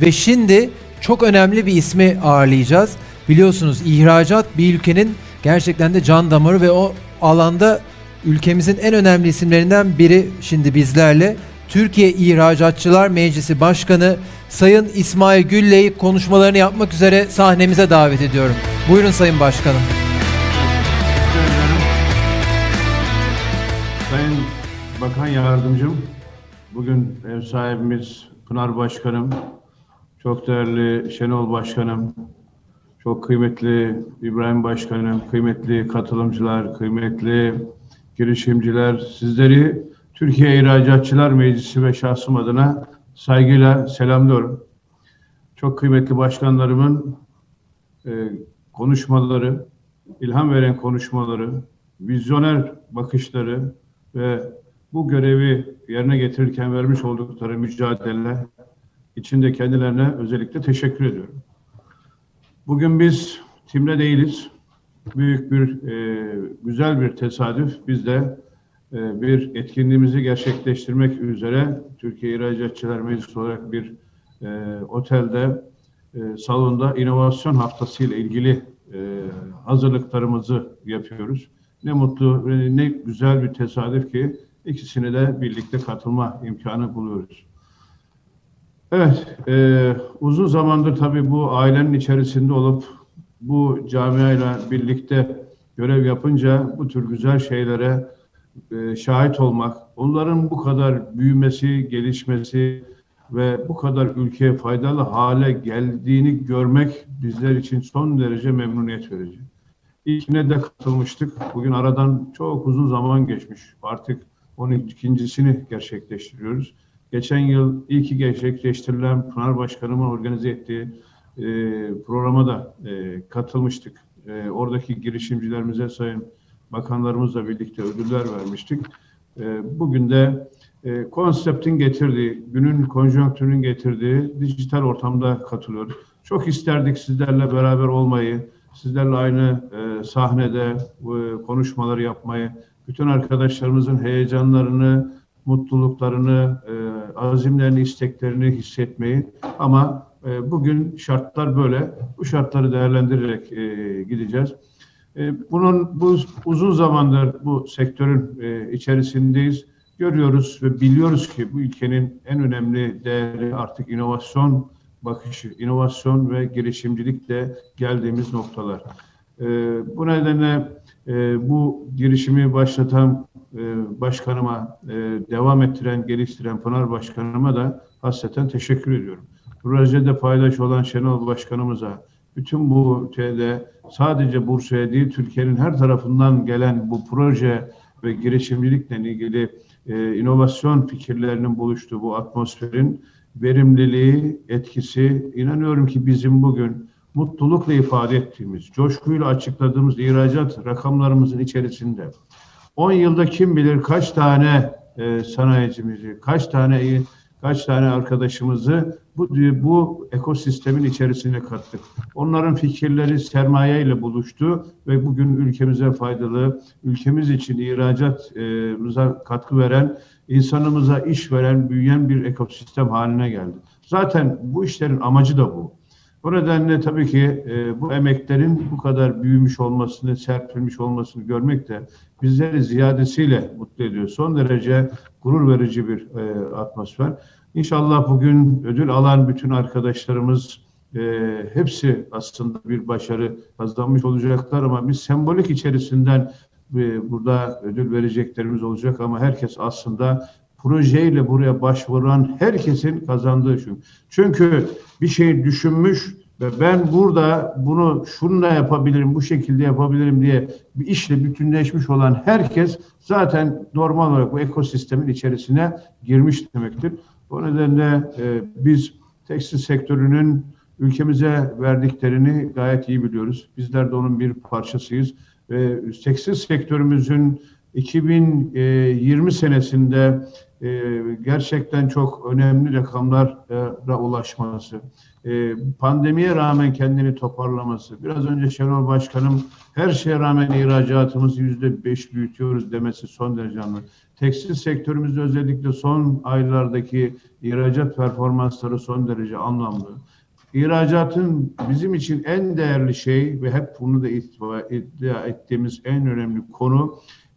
Ve şimdi çok önemli bir ismi ağırlayacağız. Biliyorsunuz ihracat bir ülkenin gerçekten de can damarı ve o alanda ülkemizin en önemli isimlerinden biri şimdi bizlerle. Türkiye İhracatçılar Meclisi Başkanı Sayın İsmail Gülley'i konuşmalarını yapmak üzere sahnemize davet ediyorum. Buyurun Sayın Başkanım. Sayın Bakan Yardımcım, bugün ev sahibimiz Pınar Başkanım, çok değerli Şenol Başkanım, çok kıymetli İbrahim Başkanım, kıymetli katılımcılar, kıymetli girişimciler, sizleri Türkiye İhracatçılar Meclisi ve şahsım adına saygıyla selamlıyorum. Çok kıymetli başkanlarımın e, konuşmaları, ilham veren konuşmaları, vizyoner bakışları ve bu görevi yerine getirirken vermiş oldukları mücadele için de kendilerine özellikle teşekkür ediyorum. Bugün biz timde değiliz. Büyük bir, e, güzel bir tesadüf. Biz de e, bir etkinliğimizi gerçekleştirmek üzere Türkiye İhracatçılar Meclisi olarak bir e, otelde e, salonda inovasyon haftası ile ilgili e, hazırlıklarımızı yapıyoruz. Ne mutlu ne güzel bir tesadüf ki ikisine de birlikte katılma imkanı buluyoruz. Evet, e, uzun zamandır tabii bu ailenin içerisinde olup bu camiayla birlikte görev yapınca bu tür güzel şeylere e, şahit olmak, onların bu kadar büyümesi, gelişmesi ve bu kadar ülkeye faydalı hale geldiğini görmek bizler için son derece memnuniyet verici. İlkine de katılmıştık. Bugün aradan çok uzun zaman geçmiş. Artık onun ikincisini gerçekleştiriyoruz. Geçen yıl ilki gerçekleştirilen Pınar Başkanımın organize ettiği e, programa da e, katılmıştık. E, oradaki girişimcilerimize sayın bakanlarımızla birlikte ödüller vermiştik. E, bugün de e, konseptin getirdiği, günün konjonktürünün getirdiği dijital ortamda katılıyoruz. Çok isterdik sizlerle beraber olmayı, sizlerle aynı e, sahnede e, konuşmaları yapmayı, bütün arkadaşlarımızın heyecanlarını, mutluluklarını, e, azimlerini, isteklerini hissetmeyi ama e, bugün şartlar böyle. Bu şartları değerlendirerek e, gideceğiz. E, bunun bu uzun zamandır bu sektörün e, içerisindeyiz. Görüyoruz ve biliyoruz ki bu ülkenin en önemli değeri artık inovasyon bakışı, inovasyon ve girişimcilikle geldiğimiz noktalar. E, bu nedenle e, bu girişimi başlatan e, başkanıma, e, devam ettiren, geliştiren Pınar Başkanıma da hasreten teşekkür ediyorum. Projede paydaş olan Şenol Başkanımıza, bütün bu ülkede sadece Bursa'ya değil Türkiye'nin her tarafından gelen bu proje ve girişimcilikle ilgili e, inovasyon fikirlerinin buluştuğu bu atmosferin verimliliği, etkisi inanıyorum ki bizim bugün mutlulukla ifade ettiğimiz, coşkuyla açıkladığımız ihracat rakamlarımızın içerisinde 10 yılda kim bilir kaç tane e, sanayicimizi, kaç tane kaç tane arkadaşımızı bu bu ekosistemin içerisine kattık. Onların fikirleri sermayeyle buluştu ve bugün ülkemize faydalı, ülkemiz için ihracatımıza katkı veren, insanımıza iş veren, büyüyen bir ekosistem haline geldi. Zaten bu işlerin amacı da bu. Bu nedenle tabii ki e, bu emeklerin bu kadar büyümüş olmasını, serpilmiş olmasını görmek de bizleri ziyadesiyle mutlu ediyor. Son derece gurur verici bir e, atmosfer. İnşallah bugün ödül alan bütün arkadaşlarımız e, hepsi aslında bir başarı kazanmış olacaklar ama biz sembolik içerisinden e, burada ödül vereceklerimiz olacak ama herkes aslında projeyle buraya başvuran herkesin kazandığı şu. Çünkü bir şey düşünmüş ve ben burada bunu şununla yapabilirim, bu şekilde yapabilirim diye bir işle bütünleşmiş olan herkes zaten normal olarak bu ekosistemin içerisine girmiş demektir. O nedenle e, biz tekstil sektörünün ülkemize verdiklerini gayet iyi biliyoruz. Bizler de onun bir parçasıyız. Ve tekstil sektörümüzün 2020 senesinde e, gerçekten çok önemli rakamlara ulaşması, e, pandemiye rağmen kendini toparlaması, biraz önce Şenol Başkanım her şeye rağmen ihracatımızı yüzde beş büyütüyoruz demesi son derece anlamlı. Tekstil sektörümüzde özellikle son aylardaki ihracat performansları son derece anlamlı. İhracatın bizim için en değerli şey ve hep bunu da iddia ettiğimiz en önemli konu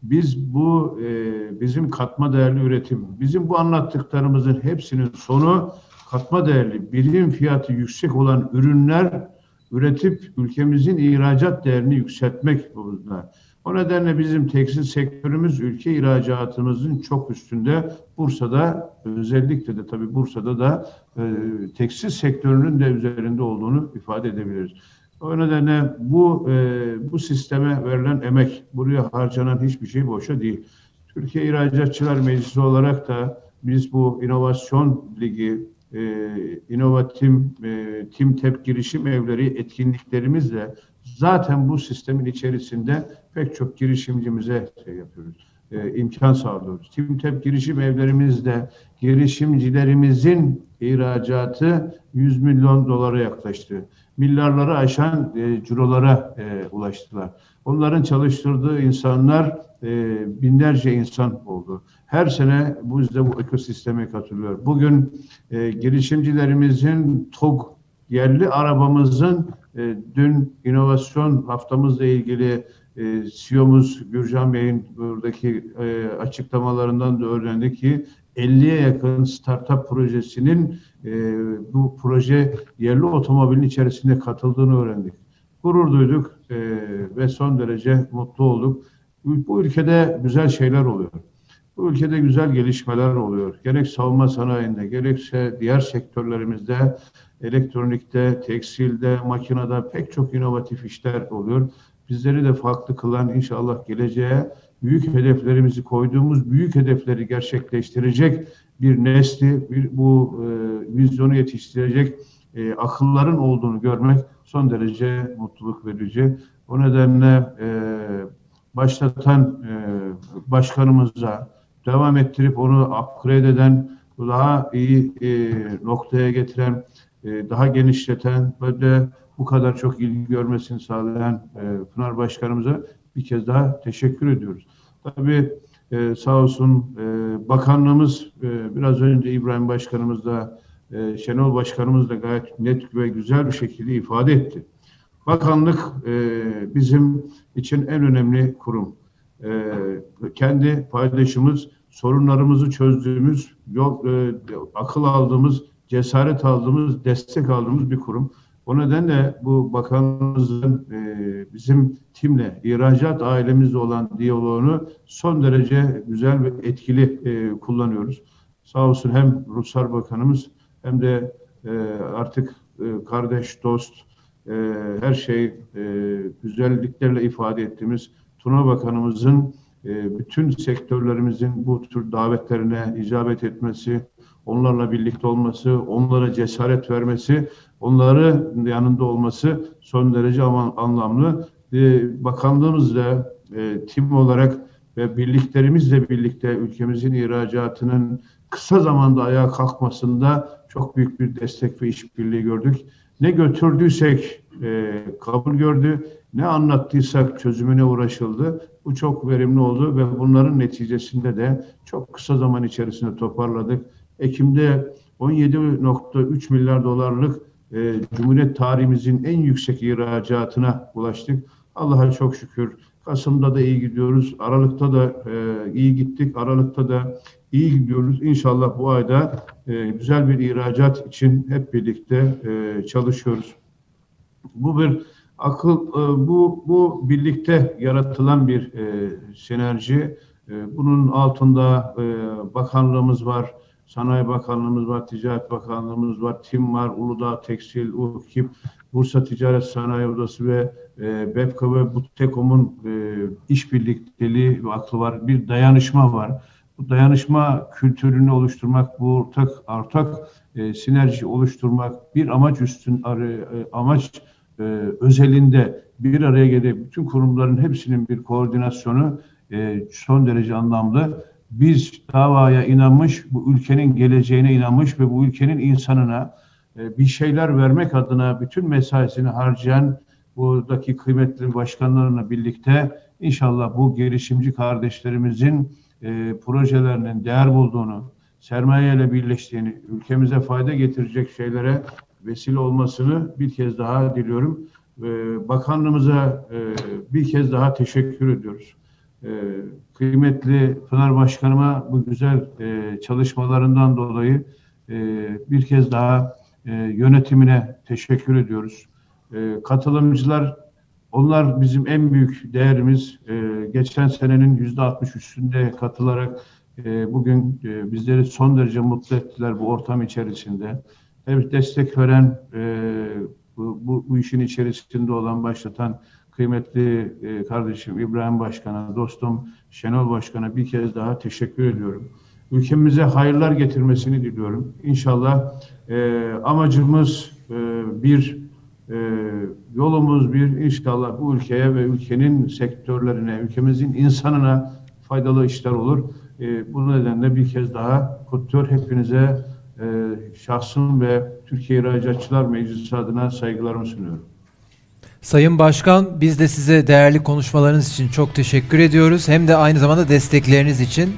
biz bu e, bizim katma değerli üretim. Bizim bu anlattıklarımızın hepsinin sonu katma değerli, birim fiyatı yüksek olan ürünler üretip ülkemizin ihracat değerini yükseltmek burada. O nedenle bizim tekstil sektörümüz ülke ihracatımızın çok üstünde. Bursa'da özellikle de tabii Bursa'da da e, tekstil sektörünün de üzerinde olduğunu ifade edebiliriz. O nedenle bu e, bu sisteme verilen emek, buraya harcanan hiçbir şey boşa değil. Türkiye İhracatçılar Meclisi olarak da biz bu inovasyon ligi, e, inovatim, e, tim tep girişim evleri etkinliklerimizle zaten bu sistemin içerisinde pek çok girişimcimize şey yapıyoruz, e, imkan sağlıyoruz. Tim tep girişim evlerimizde girişimcilerimizin ihracatı 100 milyon dolara yaklaştı. Milyarları aşan e, cirolara e, ulaştılar. Onların çalıştırdığı insanlar e, binlerce insan oldu. Her sene bu yüzden bu ekosisteme katılıyor. Bugün e, girişimcilerimizin TOG yerli arabamızın e, dün inovasyon haftamızla ilgili e, CEO'muz Gürcan Bey'in buradaki e, açıklamalarından da öğrendik ki 50'ye yakın startup projesinin e, bu proje yerli otomobilin içerisinde katıldığını öğrendik. Gurur duyduk e, ve son derece mutlu olduk. Bu ülkede güzel şeyler oluyor. Bu ülkede güzel gelişmeler oluyor. Gerek savunma sanayinde, gerekse diğer sektörlerimizde, elektronikte, tekstilde, makinede pek çok inovatif işler oluyor. Bizleri de farklı kılan inşallah geleceğe büyük hedeflerimizi koyduğumuz büyük hedefleri gerçekleştirecek bir nesli, bir, bu e, vizyonu yetiştirecek e, akılların olduğunu görmek son derece mutluluk verici. O nedenle e, başlatan e, başkanımıza devam ettirip onu upgrade eden, daha iyi e, noktaya getiren, e, daha genişleten ve de bu kadar çok ilgi görmesini sağlayan e, Pınar Başkanımıza bir kez daha teşekkür ediyoruz. Tabii e, sağ olsun e, bakanlığımız e, biraz önce İbrahim Başkanımız da e, Şenol Başkanımız da gayet net ve güzel bir şekilde ifade etti. Bakanlık e, bizim için en önemli kurum. E, kendi paydaşımız, sorunlarımızı çözdüğümüz, yol, e, akıl aldığımız, cesaret aldığımız, destek aldığımız bir kurum. O nedenle bu bakanımızın e, bizim timle, ihracat ailemizle olan diyaloğunu son derece güzel ve etkili e, kullanıyoruz. Sağ olsun hem Ruslar Bakanımız hem de e, artık e, kardeş, dost, e, her şey e, güzelliklerle ifade ettiğimiz Tuna Bakanımızın e, bütün sektörlerimizin bu tür davetlerine icabet etmesi, onlarla birlikte olması, onlara cesaret vermesi, onların yanında olması son derece anlamlı. E, da e, tim olarak ve birliklerimizle birlikte ülkemizin ihracatının kısa zamanda ayağa kalkmasında çok büyük bir destek ve işbirliği gördük. Ne götürdüysek e, kabul gördü, ne anlattıysak çözümüne uğraşıldı. Bu çok verimli oldu ve bunların neticesinde de çok kısa zaman içerisinde toparladık. Ekim'de 17.3 milyar dolarlık e, Cumhuriyet tarihimizin en yüksek ihracatına ulaştık. Allah'a çok şükür. Kasım'da da iyi gidiyoruz. Aralık'ta da e, iyi gittik. Aralık'ta da iyi gidiyoruz. İnşallah bu ayda e, güzel bir ihracat için hep birlikte e, çalışıyoruz. Bu bir akıl, e, bu bu birlikte yaratılan bir e, sinerji. E, bunun altında e, bakanlığımız var, Sanayi Bakanlığımız var, Ticaret Bakanlığımız var, TİM var, Uludağ Tekstil, UKİP, Bursa Ticaret Sanayi Odası ve e, BEPKA ve Butekom'un e, işbirlikteliği aklı var. Bir dayanışma var. Bu dayanışma kültürünü oluşturmak, bu ortak ortak e, sinerji oluşturmak, bir amaç üstün arı, e, amaç e, özelinde bir araya gelip bütün kurumların hepsinin bir koordinasyonu e, son derece anlamlı. Biz davaya inanmış, bu ülkenin geleceğine inanmış ve bu ülkenin insanına e, bir şeyler vermek adına bütün mesaisini harcayan buradaki kıymetli başkanlarla birlikte inşallah bu girişimci kardeşlerimizin e, projelerinin değer bulduğunu, sermayeyle birleştiğini, ülkemize fayda getirecek şeylere vesile olmasını bir kez daha diliyorum. E, bakanlığımıza e, bir kez daha teşekkür ediyoruz. E, kıymetli Pınar Başkanıma bu güzel e, çalışmalarından dolayı e, bir kez daha e, yönetimine teşekkür ediyoruz. E, katılımcılar, onlar bizim en büyük değerimiz. E, geçen senenin yüzde 60 üstünde katılarak e, bugün e, bizleri son derece mutlu ettiler bu ortam içerisinde. Evet, destek veren, e, bu, bu, bu işin içerisinde olan, başlatan kıymetli e, kardeşim İbrahim Başkan'a, dostum Şenol Başkan'a bir kez daha teşekkür ediyorum. Ülkemize hayırlar getirmesini diliyorum. İnşallah e, amacımız e, bir, e, yolumuz bir, inşallah bu ülkeye ve ülkenin sektörlerine, ülkemizin insanına faydalı işler olur. E, bu nedenle bir kez daha kutluyor hepinize e, şahsım ve Türkiye İhracatçılar Meclisi adına saygılarımı sunuyorum. Sayın Başkan biz de size değerli konuşmalarınız için çok teşekkür ediyoruz. Hem de aynı zamanda destekleriniz için.